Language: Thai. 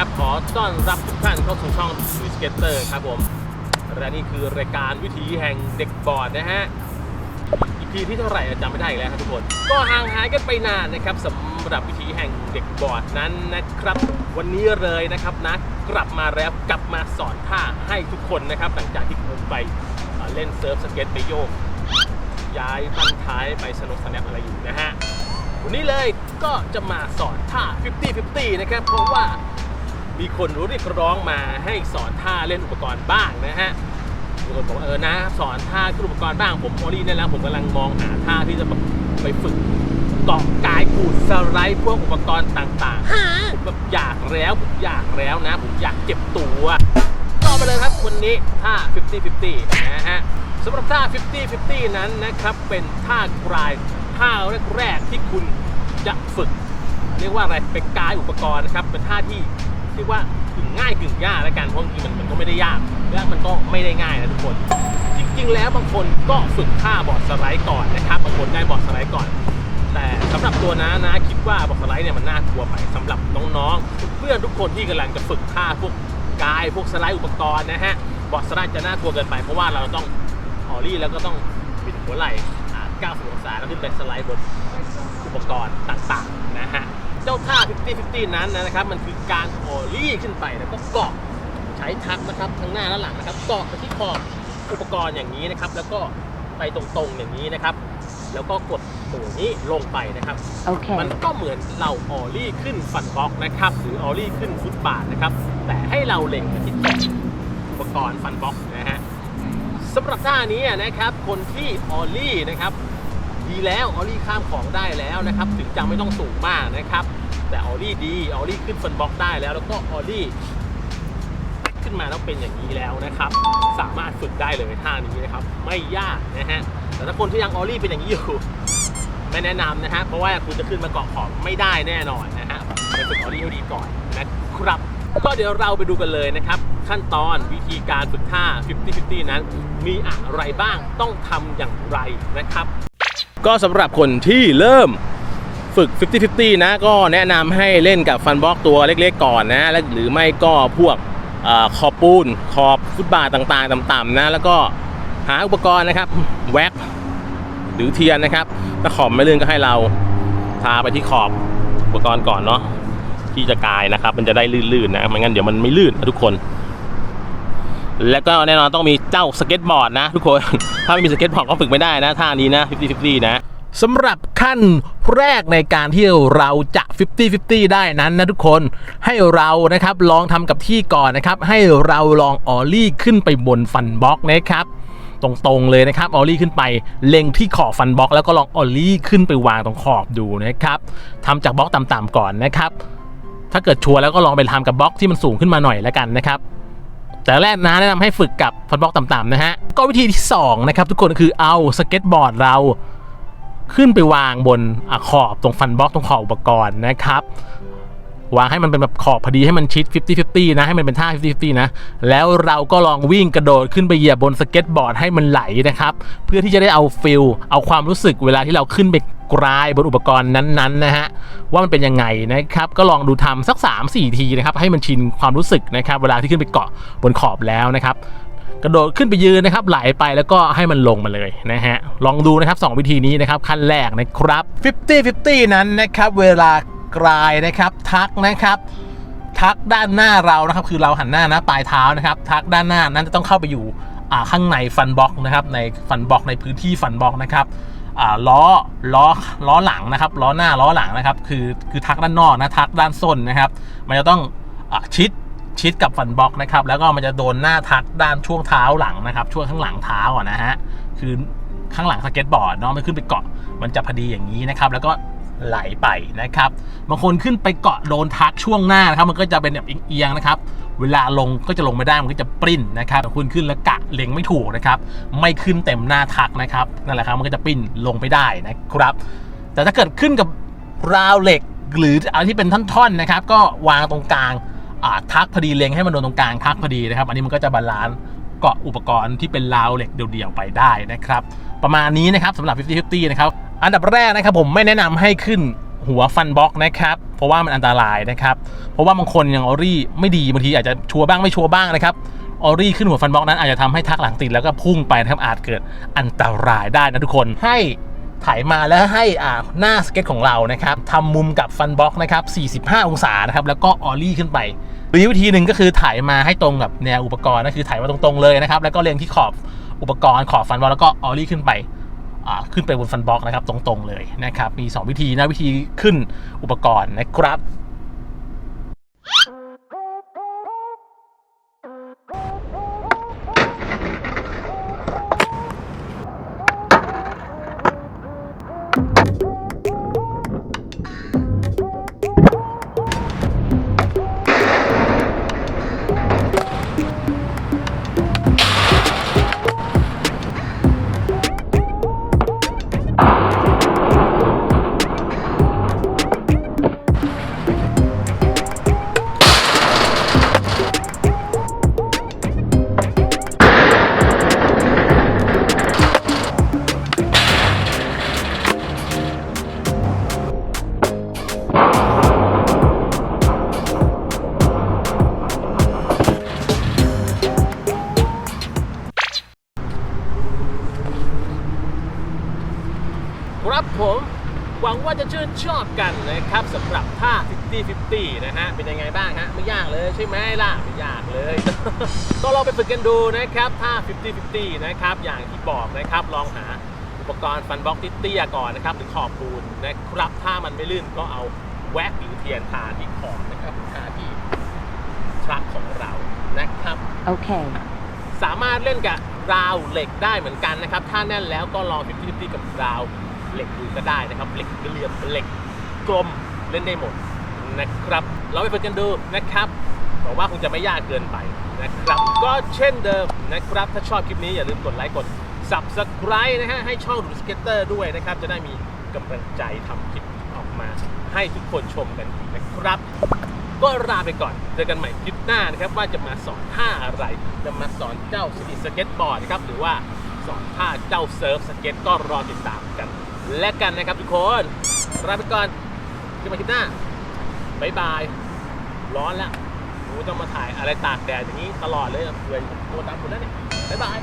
ครับขอต้อนรับทุกท่านเข้าสู่ช่องสวิสเกตเตอร์ครับผมและนี่คือรายการวิถีแห่งเด็กบอร์ดนะฮะอีพีที่เท่าไหร่จำไม่ได้อีกแล้วครับทุกคน ก็ห่างหายกันไปนานนะครับสำหรับวิถีแห่งเด็กบอร์ดนั้นนะครับ วันนี้เลยนะครับนะกลับมาแล้วกลับมาสอนท่าให้ทุกคนนะครับหลังจากที่ผมไปเล่นเซิร์ฟสเก็ตไปโยกย้ายบันท้ายไปสนุกสแนอะไรอยู่นะฮะวันนี้เลยก็จะมาสอนท่า 50-50 นะครับ เพราะว่า มีคนรู้เรียกร้องมาให้สอนท่าเล่นอุปกรณ์บ้างนะฮะมีคนบอกว่าเออนะ สอนท่าขึ้นอุปกรณ์บ้าง ผมโอลี่เนี่ยแล้วผมกำลังมองหาท่าที่จะแบบไปฝึกเกาะกายกูดสไลด์พวกอุปกรณ์ต่างๆผมแบบอยากแล้วผมอยากแล้วนะ ผมอยากเจ็บตัวต่อไปเลยครับวันนี้ท่า 50-50 นะฮะสำหรับท่า 50-50 นั้นนะครับ เป็นท่ากรายท่าแรกๆที่คุณจะฝึก เรียกว่าอะไรเป็นกายอุปกรณ์นะครับ เป็นท่าที่ เรียกว่ากึ่งง่ายกึ่งยากแล้วกันเพราะจริงมันมันก็ไม่ได้ยากและมันก็ไม่ได้ง่ายนะทุกคน จริง ๆ แล้วบางคนก็ฝึกท่าบอร์ดสไลด์ก่อนนะครับบางคนได้บอร์ดสไลด์ก่อน แต่สำหรับตัวน้านะคิดว่าบอร์ดสไลด์เนี่ยมันน่ากลัวไปสำหรับน้องๆเพื่อนทุกคนที่กำลังจะฝึกท่าพวกกายพวกสไลด์อุปกรณ์นะฮะบอร์ดสไลด์จะน่ากลัวเกินไปเพราะว่าเราต้องออลลี่แล้วก็ต้องบิดหัวไหล่อ่า90องศาแล้วขึ้นไปสไลด์บนอุปกรณ์ต่างๆนะฮะ จ้าท่า 50-50 นั้นนะครับ มันคือการโอลี่ขึ้นไปแล้วก็เกาะใช้ทักนะครับทั้งหน้าและหลังนะครับเกาะไปที่ขอบอุปกรณ์อย่างนี้นะครับ แล้วก็ไปตรงๆอย่างนี้นะครับ แล้วก็กดตัวนี้ลงไปนะครับ Okay. มันก็เหมือนเราออลี่ขึ้นฟันบล็อกนะครับ หรือออลี่ขึ้นฟุตบาทนะครับ แต่ให้เราเล็งไปที่ขอบอุปกรณ์ฟันบล็อกนะฮะสำหรับท่านี้นะครับคนที่ออลี่นะครับ ดีแล้วออลี่ข้ามของได้แล้วนะครับ ถึงจะไม่ต้องสูงมากนะครับ แต่ออลี่ดีออลี่ขึ้นฟันบล็อกได้แล้ว แล้วก็ออลี่ขึ้นมาแล้วเป็นอย่างนี้แล้วนะครับ สามารถฝึกได้เลยท่านี้นะครับ ไม่ยากนะฮะแต่ถ้าคนที่ยังออลี่เป็นอย่างนี้อยู่ไม่แนะนำนะฮะเพราะว่าคุณจะขึ้นมาเกาะขอบไม่ได้แน่นอนนะฮะไปฝึกออลี่ให้ดีก่อนนะครับก็เดี๋ยวเราไปดูกันเลยนะครับ ขั้นตอนวิธีการฝึกท่า 50-50 นั้น มีอะไรบ้างต้องทำอย่างไรนะครับ ก็สำหรับคนที่เริ่มฝึก 50-50 นะ ก็แนะนำให้เล่นกับฟันบล็อกตัวเล็กๆก่อนนะและหรือไม่ก็พวกออขอบปูน ขอบฟุตบาทต่างๆต่ำๆนะ แล้วก็หาอุปกรณ์นะครับ แว็กหรือเทียนนะครับ ถ้าขอบไม่ลื่นก็ให้เราทาไปที่ขอบอุปกรณ์ก่อนเนาะที่จะกายนะครับ มันจะได้ลื่นๆนะไม่งั้นเดี๋ยวมันไม่ลื่นนะทุกคน แล้วก็แน่นอนต้องมีเจ้าสเก็ตบอร์ดนะทุกคน ถ้าไม่มีสเก็ตบอร์ดก็ฝึกไม่ได้นะท่านี้นะ50-50นะสำหรับขั้นแรกในการที่เราจะ 50-50 ได้นั้นนะทุกคนให้เรานะครับลองทำกับที่ก่อนนะครับ ให้เราลองออลลี่ขึ้นไปบนฟันบล็อกนะครับ ตรงๆเลยนะครับออลลี่ขึ้นไปเล็งที่ขอบฟันบล็อก แล้วก็ลองออลลี่ขึ้นไปวางตรงขอบดูนะครับทำจากบล็อกต่ำๆก่อนนะครับ ถ้าเกิดชัวร์แล้วก็ลองไปทำกับบล็อกที่มันสูงขึ้นมาหน่อยแล้วกันนะครับ แต่แรกนะแนะนำให้ฝึกกับฟันบล็อกต่ำๆนะฮะ ก็วิธีที่ 2 นะครับ ทุกคนคือเอาสเก็ตบอร์ดเราขึ้นไปวางบนอขอบตรงฟันบล็อกตรงขอบอุปกรณ์นะครับ วางให้มันเป็นแบบขอบพอดีให้มันชิด 50-50 นะ ให้มันเป็นท่า 50-50 นะ แล้วเราก็ลองวิ่งกระโดดขึ้นไปเหยียบบนสเก็ตบอร์ดให้มันไหลนะครับ เพื่อที่จะได้เอาฟิลเอาความรู้สึกเวลาที่เราขึ้นไป กรายบนอุปกรณ์นั้นๆนะฮะว่ามันเป็นยังไงนะครับก็ลองดูทำสัก 3-4 ทีนะครับให้มันชินความรู้สึกนะครับเวลาที่ขึ้นไปเกาะบนขอบแล้วนะครับกระโดดขึ้นไปยืนนะครับไหลไปแล้วก็ให้มันลงมาเลยนะฮะลองดูนะครับ 2 วิธีนี้นะครับขั้นแรกนะครับ 50-50 นั้นนะครับเวลากรายนะครับทักนะครับทักด้านหน้าเรานะครับคือเราหันหน้านะปลายเท้านะครับ ทักด้านหน้านั้นจะต้องเข้าไปอยู่อ่าข้างในฟันบล็อกนะครับในฟันบล็อกในพื้นที่ฟันบล็อกนะครับ ล้อล้อล้อหลังนะครับล้อหน้าล้อหลังนะครับ คือคือทักด้านนอกนะทักด้านส้นนะครับ มันจะต้องอชิดชิดกับฟันบล็อกนะครับ แล้วก็มันจะโดนหน้าทักด้านช่วงเท้าหลังนะครับ ช่วงข้างหลังเท้าอะนะฮะคือข้างหลังสเก็ตบอร์ดเนาะมันขึ้นไปเกาะมันจะพอดีอย่างนี้นะครับ แล้วก็ไหลไปนะครับบางคนขึ้นไปเกาะโดนทักช่วงหน้านะครับ มันก็จะเป็นแบบเอียงๆนะครับ เวลาลงก็จะลงไม่ได้มันก็จะปริ้นนะครับคุณขึ้นแล้วกะเล็งไม่ถูกนะครับไม่ขึ้นเต็มหน้าทักนะครับนั่นแหละครับมันก็จะปริ้นลงไม่ได้นะครับ แต่ถ้าเกิดขึ้นกับราวเหล็กหรืออะไรที่เป็นท่อนๆนะครับ ก็วางตรงกลางทักพอดีเล็งให้มันโดนตรงกลางทักพอดีนะครับ อันนี้มันก็จะบาลานซ์เกาะอุปกรณ์ที่เป็นราวเหล็กเดี่ยวๆไปได้นะครับ ประมาณนี้นะครับสำหรับ 50-50 นะครับ อันดับแรกนะครับผมไม่แนะนำให้ขึ้น หัวฟันบล็อกนะครับ เพราะว่ามันอันตรายนะครับ เพราะว่าบางคนยังออรี่ไม่ดีบางทีอาจจะชัวร์บ้างไม่ชัวร์บ้างนะครับออรี่ขึ้นหัวฟันบล็อกนั้นอาจจะทำให้ทักหลังติดแล้วก็พุ่งไปนะครับอาจเกิดอันตรายได้นะทุกคนให้ถ่ายมาแล้วให้อ่าหน้าสเก็ตของเรานะครับทำมุมกับฟันบล็อกนะครับ 45 องศานะครับแล้วก็ออรี่ขึ้นไปหรือวิธีหนึ่งก็คือถ่ายมาให้ตรงกับแนวอุปกรณ์ก็คือถ่ายมาตรงๆเลยนะครับแล้วก็เรียงที่ขอบอุปกรณ์ขอบฟันบล็อกแล้วก็ออรี่ขึ้นไป ขึ้นไปบนฟันบล็อกนะครับตรงๆเลยนะครับ มี 2 วิธีนะวิธีขึ้นอุปกรณ์นะครับครับ หวังว่าจะชื่นชอบกันนะครับสำหรับท่า 50-50 นะฮะ เป็นยังไงบ้างฮะ ไม่ยากเลยใช่ไหมล่ะ ไม่ยากเลย ก็ลองไปฝึกกันดูนะครับท่า 50-50 นะครับ อย่างที่บอกนะครับ ลองหาอุปกรณ์ฟันบล็อกที่เตี้ยก่อนนะครับ หรือขอบปูนนะครับ ถ้ามันไม่ลื่นก็เอาแว็กหรือเทียนทาที่ขอบนะครับหรือทาที่ทรัคของเรานะครับ Okay. สามารถเล่นกับราวเหล็กได้เหมือนกันนะครับ ถ้าแน่นแล้วก็ลองฟิฟตี้กับราว เหล็กดูก็ได้นะครับเหล็กเหลี่ยมเหล็กกลมเล่นได้หมดนะครับ เราไปฝึกกันดูนะครับหวังว่าคงจะไม่ยากเกินไปนะครับ ก็เช่นเดิมนะครับ ถ้าชอบคลิปนี้อย่าลืมกดไลค์กด subscribe นะฮะให้ช่องดูสเก็ตเตอร์ด้วยนะครับ จะได้มีกำลังใจทำคลิปออกมาให้ทุกคนชมกันนะครับ ก็ลาไปก่อน เจอกันใหม่คลิปหน้านะครับ ว่าจะมาสอนท่าอะไร จะมาสอนเจ้าสกีสเก็ตบอร์ดนะครับ หรือว่าสอนท่าเจ้าเซิร์ฟสเก็ตก็รอติดตามกัน และกันนะครับทุกคนลาไปก่อนเจอกันใหม่คลิปหน้าบายบาย ร้อนแล้วกูต้องมาถ่ายอะไรตากแดดอย่างนี้ตลอดเลยเผื่อตัวตามคุณแล้วเนี่ยบายบาย